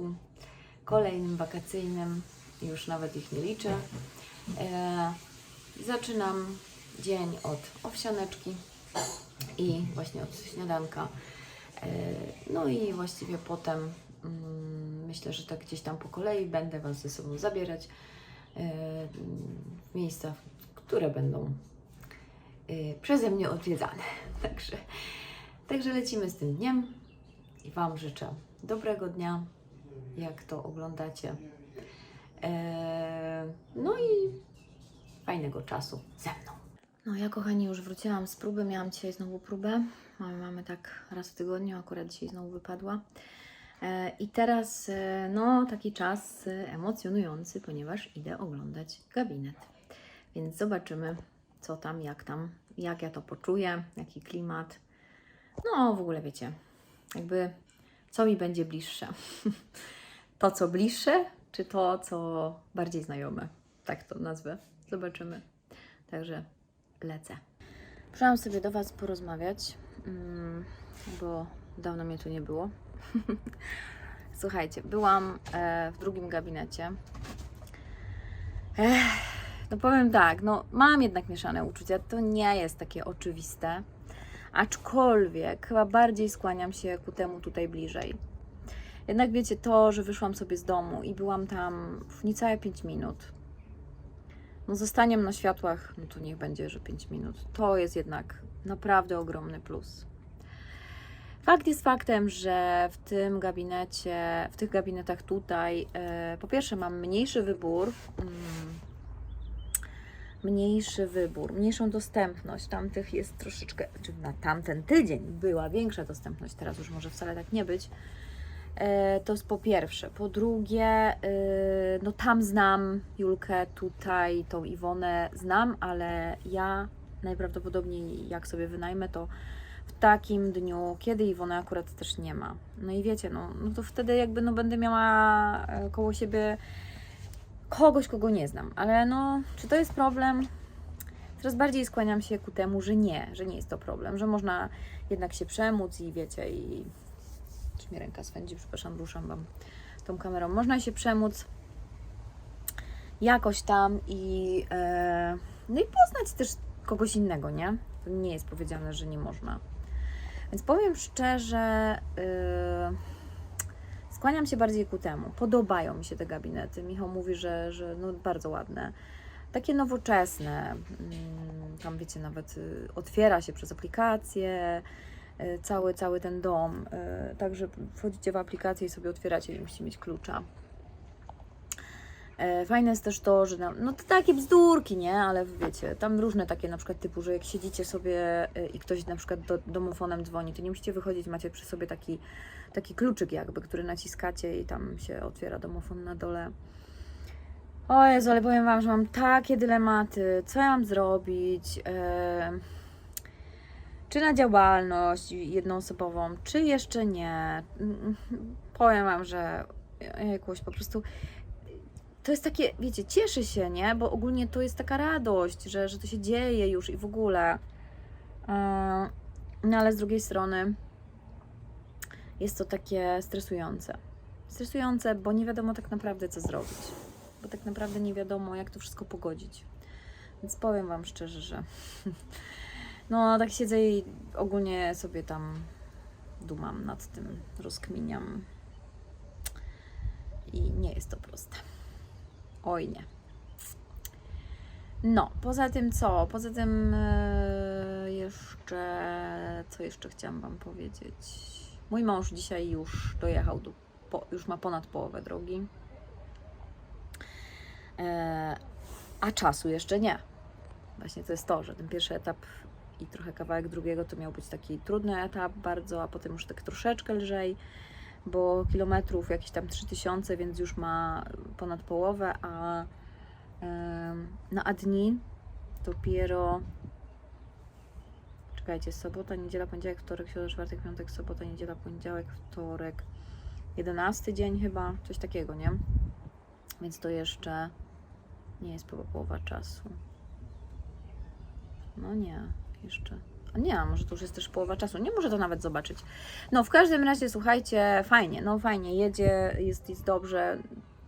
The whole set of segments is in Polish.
dniuszku, kolejnym wakacyjnym, już nawet ich nie liczę. E, zaczynam dzień od owsianeczki i właśnie od śniadanka. E, no i właściwie potem mm, myślę, że tak gdzieś tam po kolei będę Was ze sobą zabierać e, w miejsca, które będą przeze mnie odwiedzane. Także, także lecimy z tym dniem i Wam życzę dobrego dnia, jak to oglądacie. E, no i fajnego czasu ze mną. No ja kochani już wróciłam z próby, miałam dzisiaj znowu próbę. Mamy, mamy tak raz w tygodniu, akurat dzisiaj znowu wypadła. E, I teraz e, no taki czas e, emocjonujący, ponieważ idę oglądać gabinet. Więc zobaczymy co tam, jak tam, jak ja to poczuję, jaki klimat. No w ogóle wiecie, jakby co mi będzie bliższe. to co bliższe, czy to co bardziej znajome. Tak to nazwę. Zobaczymy. Także lecę. Przyszłam sobie do Was porozmawiać, mm, bo dawno mnie tu nie było. Słuchajcie, byłam e, w drugim gabinecie. Ech, no powiem tak, no mam jednak mieszane uczucia. To nie jest takie oczywiste. Aczkolwiek chyba bardziej skłaniam się ku temu tutaj bliżej. Jednak wiecie, to, że wyszłam sobie z domu i byłam tam w niecałe 5 minut, no zostaniem na światłach, no to niech będzie, że 5 minut. To jest jednak naprawdę ogromny plus. Fakt jest faktem, że w tym gabinecie, w tych gabinetach tutaj, e, po pierwsze mam mniejszy wybór, mm, mniejszy wybór, mniejszą dostępność. Tamtych jest troszeczkę, czy na tamten tydzień była większa dostępność, teraz już może wcale tak nie być. E, To jest po pierwsze. Po drugie, e, no tam znam Julkę, tutaj tą Iwonę znam, ale ja najprawdopodobniej jak sobie wynajmę, to w takim dniu, kiedy Iwony akurat też nie ma. No i wiecie, no, no to wtedy jakby no będę miała e, koło siebie kogoś, kogo nie znam. Ale no, czy to jest problem? Coraz bardziej skłaniam się ku temu, że nie, że nie jest to problem, że można jednak się przemóc i wiecie, i czy mnie ręka swędzi, przepraszam, ruszam Wam tą kamerą. Można się przemóc jakoś tam i, e, no i poznać też kogoś innego, nie? To nie jest powiedziane, że nie można. Więc powiem szczerze, e, skłaniam się bardziej ku temu. Podobają mi się te gabinety. Michał mówi, że, że no bardzo ładne. Takie nowoczesne. Mm, Tam wiecie, nawet y, otwiera się przez aplikację y, cały, cały ten dom. y, Także wchodzicie w aplikację i sobie otwieracie, nie musicie mieć klucza. E, Fajne jest też to, że nam, no to takie bzdurki, nie? Ale wiecie, tam różne takie na przykład typu, że jak siedzicie sobie y, i ktoś na przykład do, domofonem dzwoni, to nie musicie wychodzić, macie przy sobie taki, taki kluczyk jakby, który naciskacie i tam się otwiera domofon na dole. O Jezu, ale powiem Wam, że mam takie dylematy, co ja mam zrobić, e, czy na działalność jednoosobową, czy jeszcze nie. Mm, Powiem Wam, że jakoś po prostu to jest takie, wiecie, cieszy się, nie? Bo ogólnie to jest taka radość, że, że to się dzieje już i w ogóle. E, No ale z drugiej strony jest to takie stresujące. Stresujące, bo nie wiadomo tak naprawdę, co zrobić. Bo tak naprawdę nie wiadomo, jak to wszystko pogodzić. Więc powiem Wam szczerze, że no tak siedzę i ogólnie sobie tam dumam nad tym, rozkminiam. I nie jest to proste. Oj nie. No, poza tym co? Poza tym e, jeszcze, co jeszcze chciałam Wam powiedzieć? Mój mąż dzisiaj już dojechał, do, po, już ma ponad połowę drogi, e, a czasu jeszcze nie. Właśnie to jest to, że ten pierwszy etap i trochę kawałek drugiego to miał być taki trudny etap bardzo, a potem już tak troszeczkę lżej bo kilometrów jakieś tam 3000, więc już ma ponad połowę, a na a dni dopiero czekajcie, sobota, niedziela, poniedziałek, wtorek, środa, czwartek, piątek, sobota, niedziela, poniedziałek, wtorek, 11 dzień chyba, coś takiego, nie? Więc to jeszcze nie jest połowa czasu. No nie, jeszcze. Nie, a może to już jest też połowa czasu. Nie może to nawet zobaczyć. No, w każdym razie, słuchajcie, fajnie, no fajnie, jedzie, jest, jest dobrze.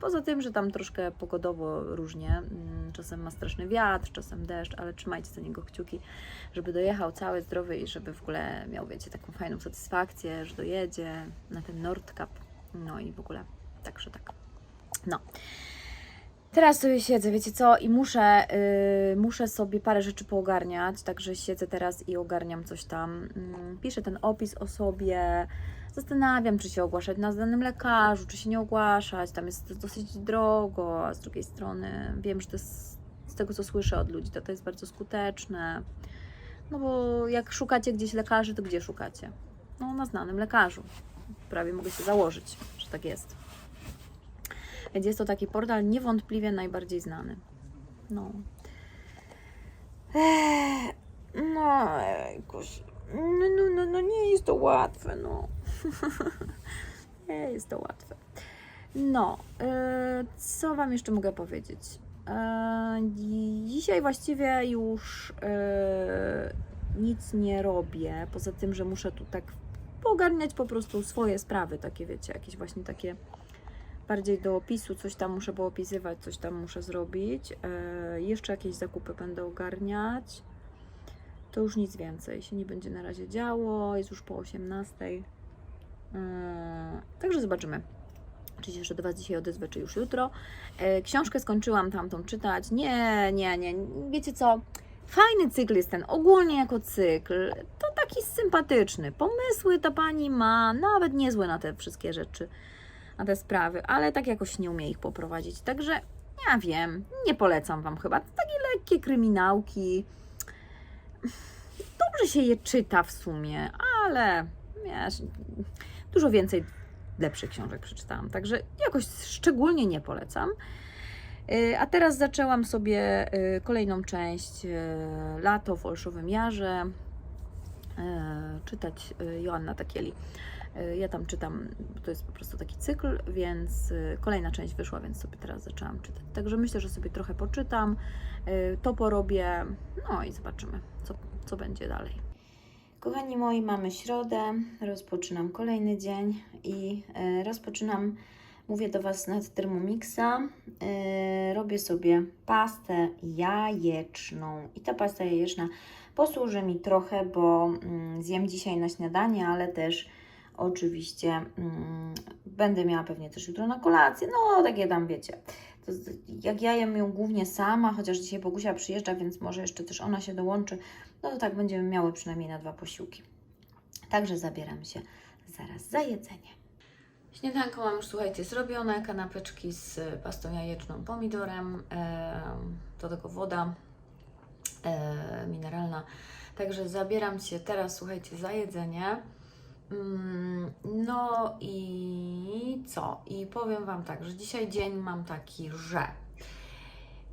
Poza tym, że tam troszkę pogodowo różnie. Mm, Czasem ma straszny wiatr, czasem deszcz, ale trzymajcie za niego kciuki, żeby dojechał cały, zdrowy i żeby w ogóle miał, wiecie, taką fajną satysfakcję, że dojedzie na ten Nordkap. No i w ogóle, także tak. No. Teraz sobie siedzę, wiecie co, i muszę, yy, muszę sobie parę rzeczy poogarniać, także siedzę teraz i ogarniam coś tam. Yy, piszę ten opis o sobie, zastanawiam, czy się ogłaszać na danym lekarzu, czy się nie ogłaszać. Tam jest dosyć drogo, a z drugiej strony wiem, że to jest, z tego, co słyszę od ludzi, to to jest bardzo skuteczne. No bo jak szukacie gdzieś lekarzy, to gdzie szukacie? No na znanym lekarzu. Prawie mogę się założyć, że tak jest. Więc jest to taki portal niewątpliwie najbardziej znany. No. Eee, no, jakoś. No, no, no, no nie jest to łatwe, no. nie jest to łatwe. No, e, co Wam jeszcze mogę powiedzieć? E, dzi- dzisiaj właściwie już e, nic nie robię, poza tym, że muszę tu tak poogarniać po prostu swoje sprawy, takie wiecie, jakieś właśnie takie bardziej do opisu, coś tam muszę poopisywać, coś tam muszę zrobić. E, jeszcze jakieś zakupy będę ogarniać. To już nic więcej się nie będzie na razie działo. Jest już po 18. E, także zobaczymy. Czy się jeszcze do Was dzisiaj odezwę, czy już jutro. E, książkę skończyłam tamtą czytać. Nie, nie, nie. Wiecie co? Fajny cykl jest ten, ogólnie jako cykl. To taki sympatyczny. Pomysły ta pani ma, nawet niezłe na te wszystkie rzeczy na te sprawy, ale tak jakoś nie umie ich poprowadzić. Także ja wiem, nie polecam Wam chyba. Takie lekkie kryminałki. Dobrze się je czyta w sumie, ale wiesz, dużo więcej lepszych książek przeczytałam, także jakoś szczególnie nie polecam. Yy, A teraz zaczęłam sobie yy, kolejną część yy, Lato w Olszowym Jarze czytać Joanna Takieli. Y, Ja tam czytam, to jest po prostu taki cykl, więc y, kolejna część wyszła, więc sobie teraz zaczęłam czytać. Także myślę, że sobie trochę poczytam, y, to porobię, no i zobaczymy, co, co będzie dalej. Kochani moi, mamy środę, rozpoczynam kolejny dzień i rozpoczynam, mówię do Was nad Thermomixa, robię sobie pastę jajeczną i ta pasta jajeczna posłuży mi trochę, bo mm, zjem dzisiaj na śniadanie, ale też Oczywiście mm, będę miała pewnie też jutro na kolację. No, takie tam wiecie. To, jak ja jem ją głównie sama, chociaż dzisiaj Bogusia przyjeżdża, więc może jeszcze też ona się dołączy, no to tak będziemy miały przynajmniej na dwa posiłki. Także zabieram się zaraz za jedzenie. Śniadanko mam już, słuchajcie, zrobione. Kanapeczki z pastą jajeczną, pomidorem, em, do tego woda mineralna. Także zabieram się teraz, słuchajcie, za jedzenie. Mm, No i co? I powiem Wam tak, że dzisiaj dzień mam taki, że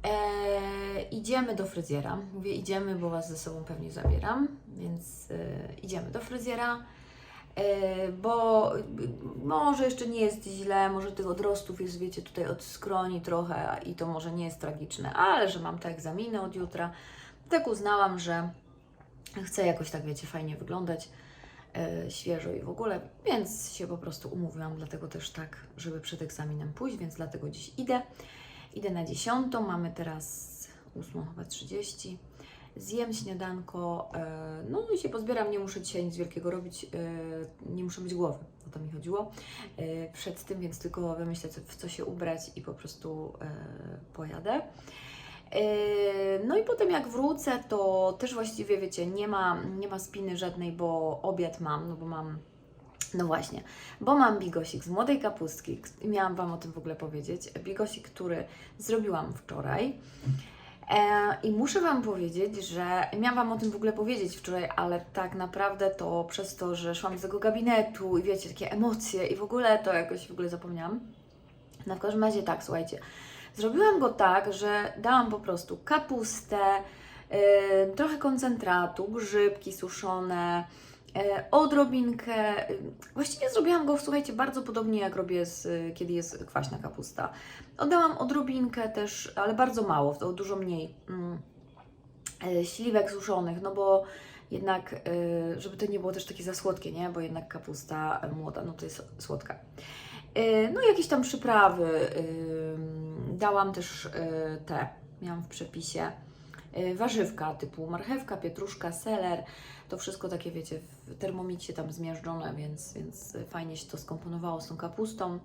e, idziemy do fryzjera. Mówię idziemy, bo Was ze sobą pewnie zabieram, więc e, idziemy do fryzjera. E, bo może jeszcze nie jest źle, może tych odrostów jest, wiecie, tutaj od skroni trochę i to może nie jest tragiczne, ale że mam te egzaminy od jutra, tak uznałam, że chcę jakoś tak, wiecie, fajnie wyglądać świeżo i w ogóle, więc się po prostu umówiłam, dlatego też tak, żeby przed egzaminem pójść, więc dlatego dziś idę. Idę na dziesiątą, mamy teraz ósmą chyba 30. Zjem śniadanko, e, no i się pozbieram, nie muszę dzisiaj nic wielkiego robić, e, nie muszę mieć głowy, o to mi chodziło e, przed tym, więc tylko wymyślę, w co się ubrać i po prostu e, pojadę. E, No i potem jak wrócę, to też właściwie wiecie, nie ma, nie ma spiny żadnej, bo obiad mam, no bo mam, no właśnie, bo mam bigosik z młodej kapustki, miałam Wam o tym w ogóle powiedzieć, bigosik, który zrobiłam wczoraj. E, I muszę Wam powiedzieć, że miałam Wam o tym w ogóle powiedzieć wczoraj, ale tak naprawdę to przez to, że szłam z tego gabinetu i wiecie, takie emocje i w ogóle to jakoś w ogóle zapomniałam. No w każdym razie tak, słuchajcie, zrobiłam go tak, że dałam po prostu kapustę, yy, trochę koncentratu, grzybki suszone, yy, odrobinkę. Yy, właściwie zrobiłam go, słuchajcie, bardzo podobnie jak robię, z, kiedy jest kwaśna kapusta. Oddałam odrobinkę też, ale bardzo mało, to dużo mniej. mm, śliwek suszonych, no bo jednak, y, żeby to nie było też takie za słodkie, nie? Bo jednak kapusta y, młoda, no to jest słodka. Y, No jakieś tam przyprawy. Dałam też y, te, miałam w przepisie, y, warzywka typu marchewka, pietruszka, seler. To wszystko takie, wiecie, w termomicie tam zmiażdżone, więc, więc fajnie się to skomponowało z tą kapustą.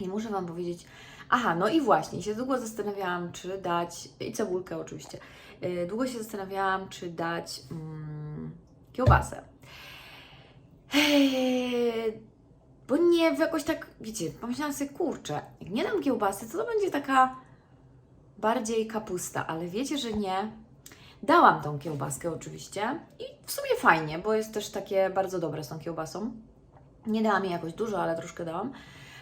I muszę Wam powiedzieć, aha, no i właśnie, się długo zastanawiałam, czy dać, i cebulkę oczywiście, y, długo się zastanawiałam, czy dać mm, kiełbasę. Eee, bo nie, jakoś tak, wiecie, pomyślałam sobie, kurczę, jak nie dam kiełbasy, to to będzie taka bardziej kapusta, ale wiecie, że nie. Dałam tą kiełbaskę oczywiście i w sumie fajnie, bo jest też takie bardzo dobre z tą kiełbasą. Nie dałam jej jakoś dużo, ale troszkę dałam,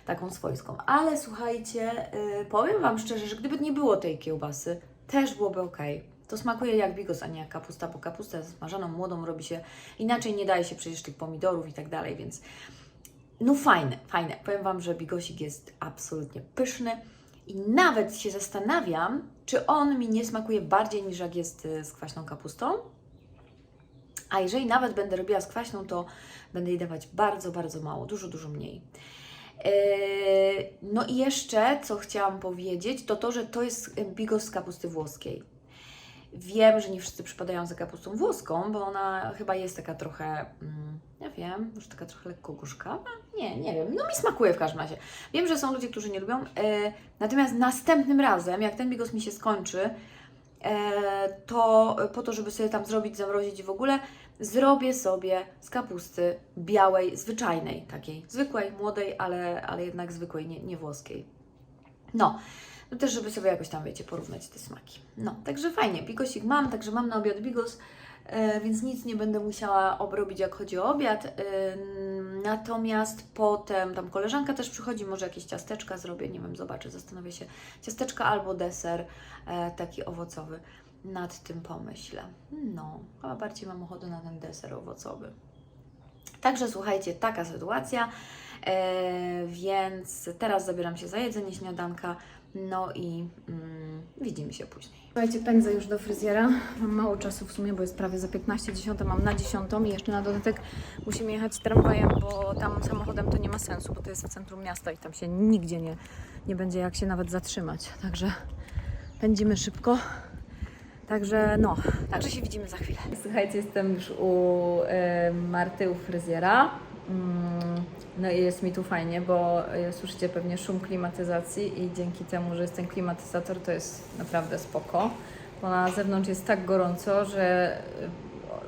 taką swojską. Ale słuchajcie, yy, powiem Wam szczerze, że gdyby nie było tej kiełbasy, też byłoby ok. To smakuje jak bigos, a nie jak kapusta, bo kapustę smażoną, młodą robi się inaczej, nie daje się przecież tych pomidorów i tak dalej, więc no fajne, fajne. Powiem Wam, że bigosik jest absolutnie pyszny i nawet się zastanawiam, czy on mi nie smakuje bardziej niż jak jest y, z kwaśną kapustą. A jeżeli nawet będę robiła z kwaśną, to będę jej dawać bardzo, bardzo mało, dużo, dużo mniej. Yy, No i jeszcze, co chciałam powiedzieć, to to, że to jest bigos z kapusty włoskiej. Wiem, że nie wszyscy przypadają za kapustą włoską, bo ona chyba jest taka trochę, mm, ja wiem, może taka trochę lekko gorzkawa? Nie, nie wiem. No mi smakuje w każdym razie. Wiem, że są ludzie, którzy nie lubią. E, natomiast następnym razem, jak ten bigos mi się skończy, e, to po to, żeby sobie tam zrobić, zamrozić i w ogóle, zrobię sobie z kapusty białej, zwyczajnej, takiej, zwykłej, młodej, ale, ale jednak zwykłej, nie, nie włoskiej. No, no też, żeby sobie jakoś tam, wiecie, porównać te smaki. No, także fajnie, bigosik mam, także mam na obiad bigos, e, więc nic nie będę musiała obrobić, jak chodzi o obiad. E, natomiast potem tam koleżanka też przychodzi, może jakieś ciasteczka zrobię, nie wiem, zobaczę, zastanowię się. Ciasteczka albo deser e, taki owocowy. Nad tym pomyślę. No, chyba bardziej mam ochotę na ten deser owocowy. Także słuchajcie, taka sytuacja. Więc teraz zabieram się za jedzenie śniadanka. No i mm, widzimy się później. Słuchajcie, pędzę już do fryzjera. Mam mało czasu w sumie, bo jest prawie za 15, 10, mam na 10 i jeszcze na dodatek musimy jechać tramwajem, bo tam samochodem to nie ma sensu, bo to jest w centrum miasta i tam się nigdzie nie, nie będzie jak się nawet zatrzymać. Także pędzimy szybko. Także no, także się widzimy za chwilę. Słuchajcie, jestem już u e, Marty, u fryzjera. Mm, No i jest mi tu fajnie, bo e, słyszycie pewnie szum klimatyzacji i dzięki temu, że jest ten klimatyzator, to jest naprawdę spoko. Bo na zewnątrz jest tak gorąco, że e,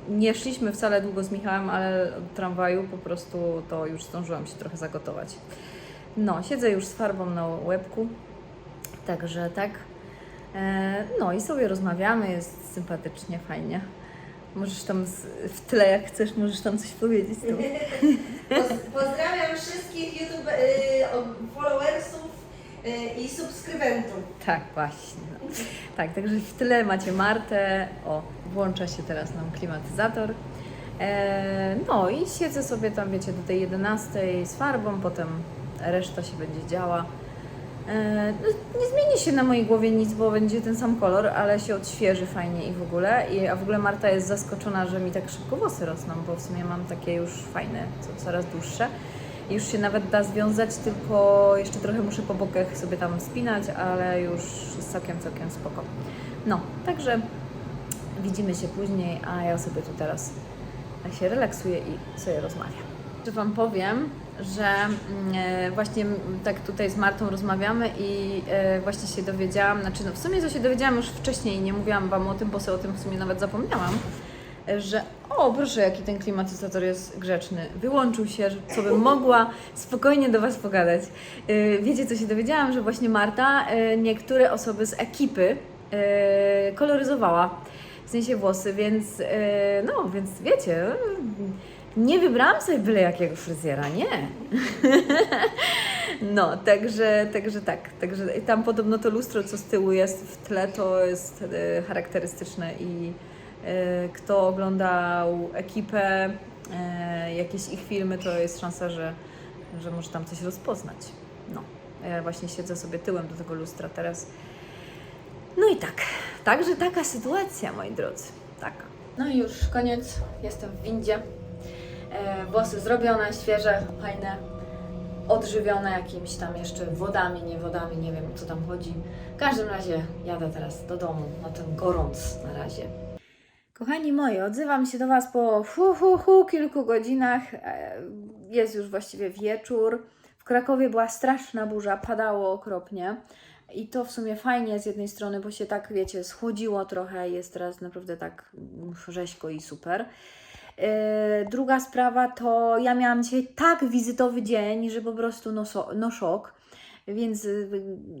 nie szliśmy wcale długo z Michałem, ale od tramwaju po prostu to już zdążyłam się trochę zagotować. No, siedzę już z farbą na łebku, także tak. E, No i sobie rozmawiamy, jest sympatycznie, fajnie. Możesz tam z, w tle, jak chcesz, możesz tam coś powiedzieć. Pozdrawiam wszystkich YouTube y, followersów y, i subskrybentów. Tak, właśnie. No. Tak, także w tle macie Martę. O, włącza się teraz nam klimatyzator. E, no i siedzę sobie tam, wiecie, do tej 11 z farbą, potem reszta się będzie działa. E, no, nie zmieni się na mojej głowie nic, bo będzie ten sam kolor, ale się odświeży fajnie i w ogóle. I, a w ogóle Marta jest zaskoczona, że mi tak szybko włosy rosną, bo w sumie mam takie już fajne, co, coraz dłuższe. I Już się nawet da związać, tylko jeszcze trochę muszę po bokach sobie tam spinać, ale już całkiem, całkiem spoko. No, także widzimy się później, a ja sobie tu teraz się relaksuję i sobie rozmawiam. Że Wam powiem, że mm, e, właśnie tak tutaj z Martą rozmawiamy i e, właśnie się dowiedziałam, znaczy no w sumie to się dowiedziałam już wcześniej, nie mówiłam Wam o tym, bo sobie o tym w sumie nawet zapomniałam, że o proszę, jaki ten klimatyzator jest grzeczny, wyłączył się, co bym mogła spokojnie do Was pogadać. E, Wiecie co się dowiedziałam, że właśnie Marta niektóre osoby z ekipy koloryzowała, w sensie włosy, więc no, więc wiecie, nie wybrałam sobie byle jakiego fryzjera, nie. No, także, także tak. Także tam podobno to lustro, co z tyłu jest w tle, to jest e, charakterystyczne i e, kto oglądał ekipę, e, jakieś ich filmy, to jest szansa, że, że może tam coś rozpoznać. No, ja właśnie siedzę sobie tyłem do tego lustra teraz. No i tak. Także taka sytuacja, moi drodzy. Taka. No i już koniec, jestem w windzie. E, włosy zrobione, świeże, fajne, odżywione jakimiś tam jeszcze wodami, nie wodami, nie wiem co tam chodzi. W każdym razie jadę teraz do domu na ten gorąc na razie. Kochani moi, odzywam się do Was po hu, hu, hu, kilku godzinach. E, Jest już właściwie wieczór. W Krakowie była straszna burza, padało okropnie. I to w sumie fajnie z jednej strony, bo się tak, wiecie, schłodziło trochę, jest teraz naprawdę tak rzeźko i super. Yy, druga sprawa to ja miałam dzisiaj tak wizytowy dzień, że po prostu no, szok. Więc y,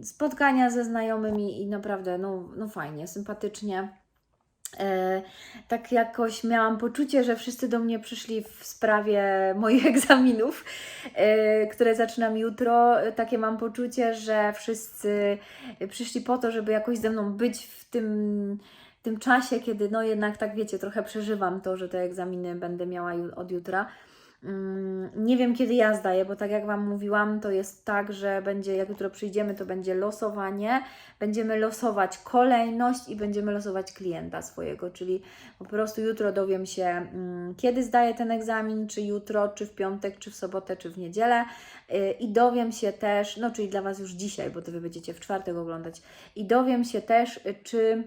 spotkania ze znajomymi i naprawdę no, no fajnie, sympatycznie. E, tak jakoś miałam poczucie, że wszyscy do mnie przyszli w sprawie moich egzaminów, e, które zaczynam jutro. Takie mam poczucie, że wszyscy przyszli po to, żeby jakoś ze mną być w tym, tym czasie, kiedy no jednak tak wiecie, trochę przeżywam to, że te egzaminy będę miała od jutra. Mm, Nie wiem, kiedy ja zdaję, bo tak jak Wam mówiłam, to jest tak, że będzie, jak jutro przyjdziemy, to będzie losowanie. Będziemy losować kolejność i będziemy losować klienta swojego, czyli po prostu jutro dowiem się, mm, kiedy zdaję ten egzamin, czy jutro, czy w piątek, czy w sobotę, czy w niedzielę. Yy, I dowiem się też, no czyli dla Was już dzisiaj, bo to Wy będziecie w czwartek oglądać, i dowiem się też, y, czy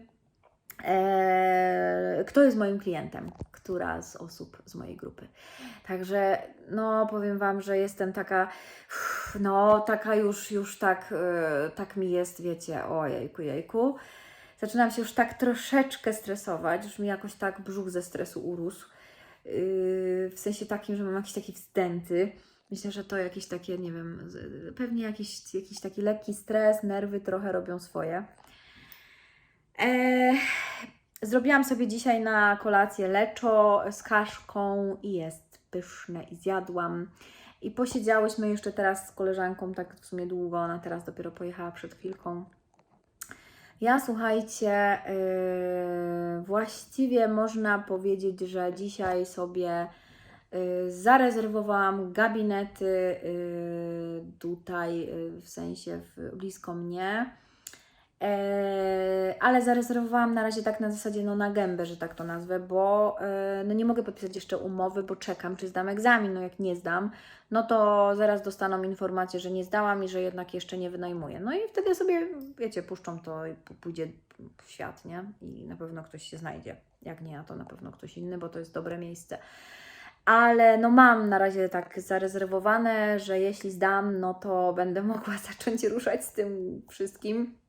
e, kto jest moim klientem, która z osób z mojej grupy. Także, no, powiem Wam, że jestem taka, no, taka już, już tak, e, tak mi jest, wiecie, ojejku, jejku. Zaczynam się już tak troszeczkę stresować, już mi jakoś tak brzuch ze stresu urósł. Yy, w sensie takim, że mam jakieś takie wzdęty. Myślę, że to jakieś takie, nie wiem, pewnie jakiś, jakiś taki lekki stres, nerwy trochę robią swoje. Zrobiłam sobie dzisiaj na kolację leczo z kaszką i jest pyszne i zjadłam. I posiedziałyśmy jeszcze teraz z koleżanką tak w sumie długo, ona teraz dopiero pojechała przed chwilką. Ja słuchajcie, yy, właściwie można powiedzieć, że dzisiaj sobie yy, zarezerwowałam gabinety yy, tutaj, yy, w sensie w, blisko mnie. E, ale zarezerwowałam na razie tak na zasadzie no na gębę, że tak to nazwę, bo e, no nie mogę podpisać jeszcze umowy, bo czekam, czy zdam egzamin. No jak nie zdam, no to zaraz dostaną informację, że nie zdałam i że jednak jeszcze nie wynajmuję. No i wtedy sobie, wiecie, puszczą to i pójdzie w świat, nie? I na pewno ktoś się znajdzie. Jak nie to na pewno ktoś inny, bo to jest dobre miejsce. Ale no mam na razie tak zarezerwowane, że jeśli zdam, no to będę mogła zacząć ruszać z tym wszystkim.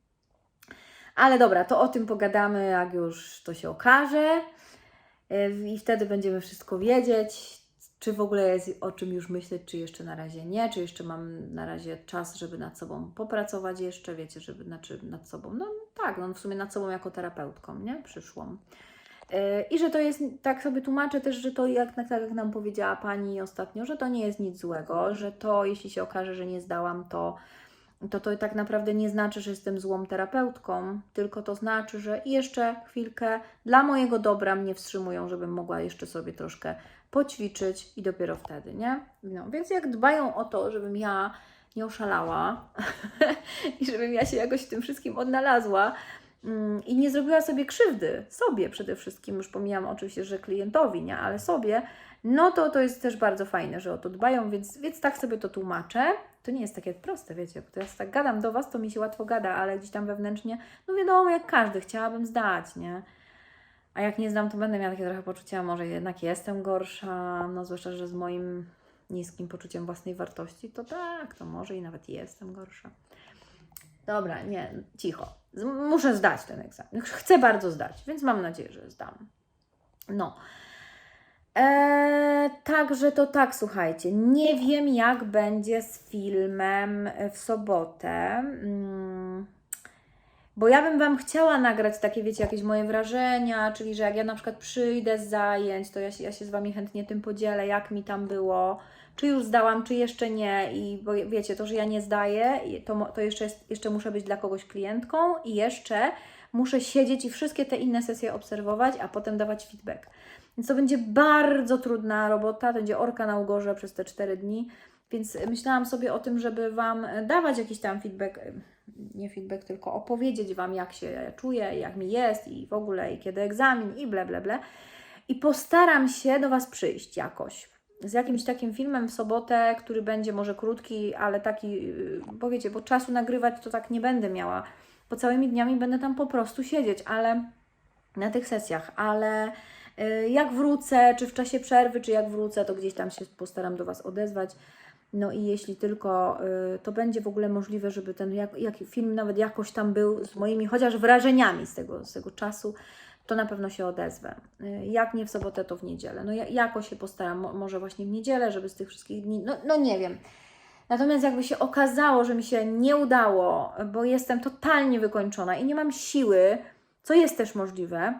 Ale dobra, to o tym pogadamy, jak już to się okaże. Yy, I wtedy będziemy wszystko wiedzieć, czy w ogóle jest o czym już myśleć, czy jeszcze na razie nie, czy jeszcze mam na razie czas, żeby nad sobą popracować jeszcze, wiecie, żeby znaczy nad sobą, no tak, no w sumie nad sobą jako terapeutką, nie? Przyszłą. Yy, I że to jest, tak sobie tłumaczę też, że to jak, tak jak nam powiedziała Pani ostatnio, że to nie jest nic złego, że to jeśli się okaże, że nie zdałam, to to to tak naprawdę nie znaczy, że jestem złą terapeutką, tylko to znaczy, że jeszcze chwilkę dla mojego dobra mnie wstrzymują, żebym mogła jeszcze sobie troszkę poćwiczyć i dopiero wtedy, nie? No, więc jak dbają o to, żebym ja nie oszalała i żebym ja się jakoś w tym wszystkim odnalazła mm, i nie zrobiła sobie krzywdy, sobie przede wszystkim, już pomijam oczywiście, że klientowi, nie, ale sobie, no to to jest też bardzo fajne, że o to dbają, więc, więc tak sobie to tłumaczę. To nie jest takie proste, wiecie, bo ja tak gadam do Was, to mi się łatwo gada, ale gdzieś tam wewnętrznie, no wiadomo, jak każdy, chciałabym zdać, nie? A jak nie zdam, to będę miała takie trochę poczucie, a może jednak jestem gorsza, no zwłaszcza, że z moim niskim poczuciem własnej wartości, to tak, to może i nawet jestem gorsza. Dobra, nie, cicho. Muszę zdać ten egzamin. Chcę bardzo zdać, więc mam nadzieję, że zdam. No. Eee, także to tak, słuchajcie. Nie wiem, jak będzie z filmem w sobotę. Mm, bo ja bym Wam chciała nagrać takie, wiecie, jakieś moje wrażenia, czyli że jak ja na przykład przyjdę z zajęć, to ja się, ja się z Wami chętnie tym podzielę, jak mi tam było, czy już zdałam, czy jeszcze nie. I bo wiecie, to, że ja nie zdaję, to, to jeszcze, jest, jeszcze muszę być dla kogoś klientką i jeszcze muszę siedzieć i wszystkie te inne sesje obserwować, a potem dawać feedback. Więc to będzie bardzo trudna robota, będzie orka na ugorze przez te 4 dni. Więc myślałam sobie o tym, żeby Wam dawać jakiś tam feedback, nie feedback, tylko opowiedzieć Wam, jak się czuję, jak mi jest i w ogóle, i kiedy egzamin, i ble, ble, ble. i postaram się do Was przyjść jakoś. Z jakimś takim filmem w sobotę, który będzie może krótki, ale taki, bo wiecie, bo czasu nagrywać to tak nie będę miała. Bo całymi dniami będę tam po prostu siedzieć, ale na tych sesjach, ale y, jak wrócę, czy w czasie przerwy, czy jak wrócę, to gdzieś tam się postaram do Was odezwać. No i jeśli tylko y, to będzie w ogóle możliwe, żeby ten jak, jak film nawet jakoś tam był z moimi chociaż wrażeniami z tego, z tego czasu, to na pewno się odezwę. Y, Jak nie w sobotę, to w niedzielę. No ja, jakoś się postaram, mo- może właśnie w niedzielę, żeby z tych wszystkich dni, no, no nie wiem. Natomiast jakby się okazało, że mi się nie udało, bo jestem totalnie wykończona i nie mam siły, co jest też możliwe,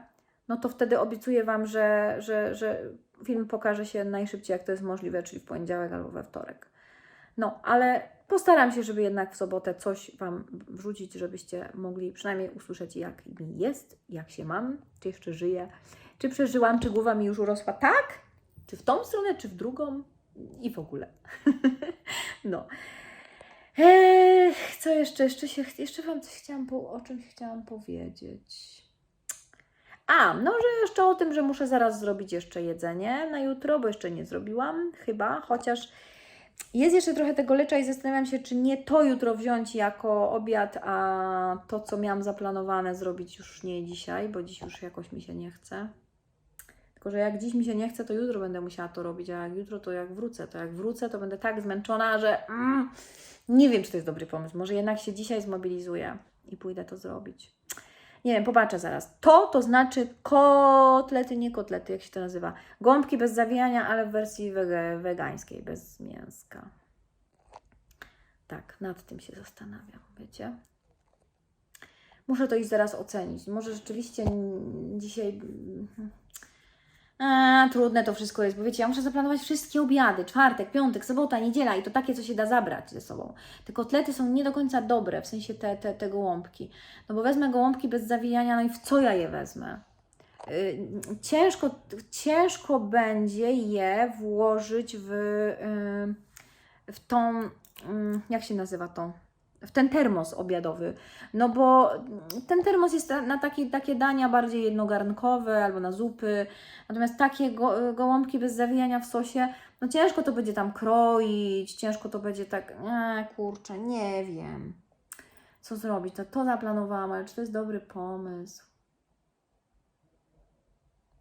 no to wtedy obiecuję Wam, że, że, że film pokaże się najszybciej, jak to jest możliwe, czyli w poniedziałek albo we wtorek. No, ale postaram się, żeby jednak w sobotę coś Wam wrzucić, żebyście mogli przynajmniej usłyszeć, jak mi jest, jak się mam, czy jeszcze żyję, czy przeżyłam, czy głowa mi już urosła tak, czy w tą stronę, czy w drugą i w ogóle. no. Co jeszcze? Jeszcze, się, jeszcze Wam coś chciałam, o czymś chciałam powiedzieć. A, no, że jeszcze o tym, że muszę zaraz zrobić jeszcze jedzenie na jutro, bo jeszcze nie zrobiłam, chyba, chociaż jest jeszcze trochę tego lecza i zastanawiam się, czy nie to jutro wziąć jako obiad, a to, co miałam zaplanowane zrobić już nie dzisiaj, bo dziś już jakoś mi się nie chce. Tylko, że jak dziś mi się nie chce, to jutro będę musiała to robić, a jak jutro, to jak wrócę. To jak wrócę, to będę tak zmęczona, że mm, nie wiem, czy to jest dobry pomysł. Może jednak się dzisiaj zmobilizuję i pójdę to zrobić. Nie wiem, popatrzę zaraz. To to znaczy kotlety, nie kotlety, jak się to nazywa. Gąbki bez zawijania, ale w wersji wege, wegańskiej, bez mięska. Tak, nad tym się zastanawiam, wiecie. Muszę to iść zaraz ocenić. Może rzeczywiście mm, dzisiaj. Mm, A, trudne to wszystko jest, bo wiecie, ja muszę zaplanować wszystkie obiady. Czwartek, piątek, sobota, niedziela i to takie, co się da zabrać ze sobą. Te kotlety są nie do końca dobre, w sensie te, te, te gołąbki. No bo wezmę gołąbki bez zawijania, no i w co ja je wezmę? Y, Ciężko, ciężko będzie je włożyć w, y, w tą, y, jak się nazywa to? W ten termos obiadowy. No bo ten termos jest na- takie, takie dania bardziej jednogarnkowe albo na zupy. Natomiast takie go, gołąbki bez zawijania w sosie, no ciężko to będzie tam kroić, ciężko to będzie tak, nie, kurczę, nie wiem. Co zrobić? To, to zaplanowałam, ale czy to jest dobry pomysł?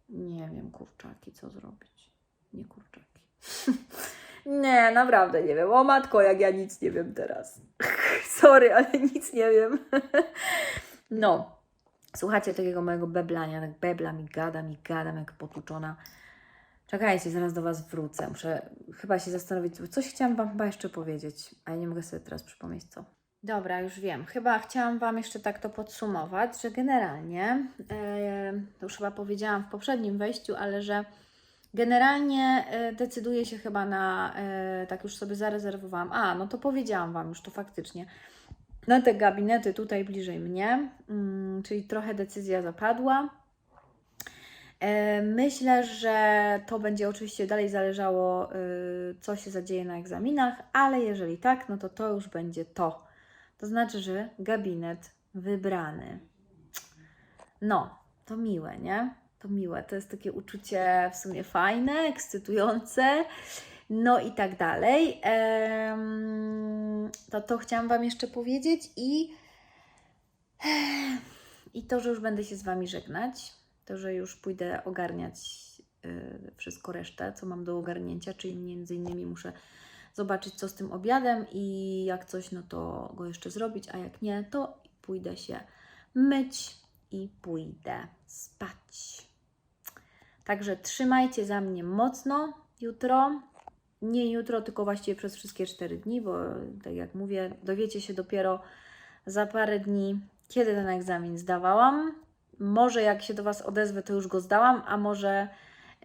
Nie wiem, kurczaki, co zrobić? Nie kurczaki. nie, naprawdę nie wiem. O matko, jak ja nic nie wiem teraz. Sorry, ale nic nie wiem. no. Słuchajcie takiego mojego beblania, tak beblam i gadam i gadam jak potłuczona. Czekajcie, zaraz do Was wrócę. Muszę chyba się zastanowić, coś chciałam Wam chyba jeszcze powiedzieć, a ja nie mogę sobie teraz przypomnieć co. Dobra, już wiem. Chyba chciałam Wam jeszcze tak to podsumować, że generalnie, e, to już chyba powiedziałam w poprzednim wejściu, ale że generalnie e, decyduję się chyba na, e, tak już sobie zarezerwowałam. A, no to powiedziałam Wam już to faktycznie. Na te gabinety tutaj bliżej mnie, mm, czyli trochę decyzja zapadła. E, Myślę, że to będzie oczywiście dalej zależało, co się zadzieje na egzaminach, ale jeżeli tak, no to to już będzie to. To znaczy, że gabinet wybrany. No, to miłe, nie? To miłe. To jest takie uczucie w sumie fajne, ekscytujące. No i tak dalej. To to chciałam Wam jeszcze powiedzieć i i to, że już będę się z Wami żegnać, to, że już pójdę ogarniać y, wszystko resztę, co mam do ogarnięcia, czyli między innymi muszę zobaczyć, co z tym obiadem i jak coś, no to go jeszcze zrobić, a jak nie, to pójdę się myć i pójdę spać. Także trzymajcie za mnie mocno jutro. Nie jutro, tylko właściwie przez wszystkie 4 dni, bo tak jak mówię, dowiecie się dopiero za parę dni, kiedy ten egzamin zdawałam. Może jak się do Was odezwę, to już go zdałam, a może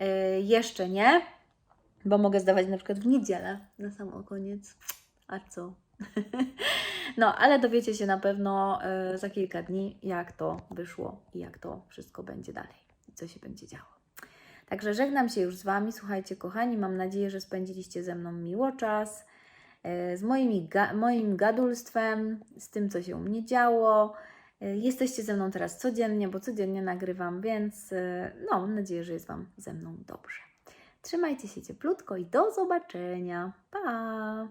y, jeszcze nie, bo mogę zdawać na przykład w niedzielę na sam koniec. A co? no, ale dowiecie się na pewno y, za kilka dni, jak to wyszło i jak to wszystko będzie dalej i co się będzie działo. Także żegnam się już z Wami. Słuchajcie, kochani, mam nadzieję, że spędziliście ze mną miło czas e, z moimi ga- moim gadulstwem, z tym, co się u mnie działo. Y, Jesteście ze mną teraz codziennie, bo codziennie nagrywam, więc y, no, mam nadzieję, że jest Wam ze mną dobrze. Trzymajcie się cieplutko i do zobaczenia. Pa!